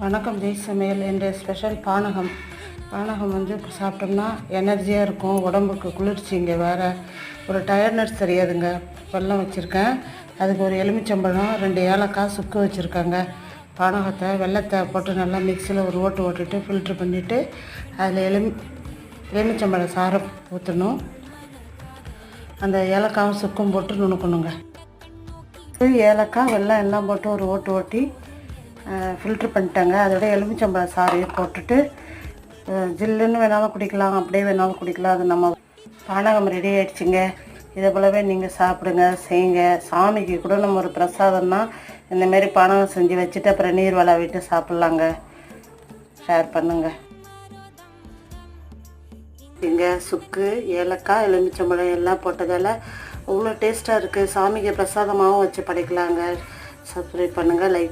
வணக்கம் ஜெய் சமையல் என்ற ஸ்பெஷல் பானகம். பானகம் வந்து சாப்பிட்டோம்னா எனர்ஜியாக இருக்கும் உடம்புக்கு குளிர்ச்சி இங்கே வேறு. ஒரு டயர்ட்னஸ் தெரியாதுங்க. வெல்லம் வச்சுருக்கேன். அதுக்கு ஒரு எலுமிச்சம்பழம் ரெண்டு ஏலக்காய் சுக்கு வச்சுருக்காங்க. பானகத்தை வெள்ளத்தை போட்டு நல்லா மிக்சியில் ஒரு ஓட்டு ஓட்டுட்டு ஃபில்ட்ரு பண்ணிவிட்டு அதில் எலுமி எலுமிச்சம்பழம் சாரம் ஊற்றணும் அந்த ஏலக்காயும் சுக்கும் போட்டு நுணுக்கணுங்க. ஏலக்காய் வெள்ளம் எல்லாம் போட்டு ஒரு ஓட்டு ஓட்டி ஃபில்ட்ரு பண்ணிட்டாங்க. அதோட எலுமிச்சம்பழம் சாறையும் போட்டுட்டு ஜில்லுன்னு வேணாலும் குடிக்கலாம் அப்படியே வேணாலும் குடிக்கலாம். அது நம்ம பானகம் ரெடி ஆகிடுச்சிங்க இதை போலவே நீங்கள் சாப்பிடுங்க செய்யுங்க. சாமிக்கு கூட நம்ம ஒரு பிரசாதம்னா இந்தமாரி பானகம் செஞ்சு வச்சுட்டு அப்புறம் நீர் விட்டு சாப்பிட்லாங்க. ஷேர் பண்ணுங்கள் இங்கே சுக்கு ஏலக்காய் எலுமிச்சம்பழம் எல்லாம் போட்டதால் அவ்வளோ டேஸ்ட்டாக இருக்குது சாமிக்கு பிரசாதமாகவும் வச்சு படைக்கலாங்க. சப்ஸ்கிரைப் பண்ணுங்கள் லைக்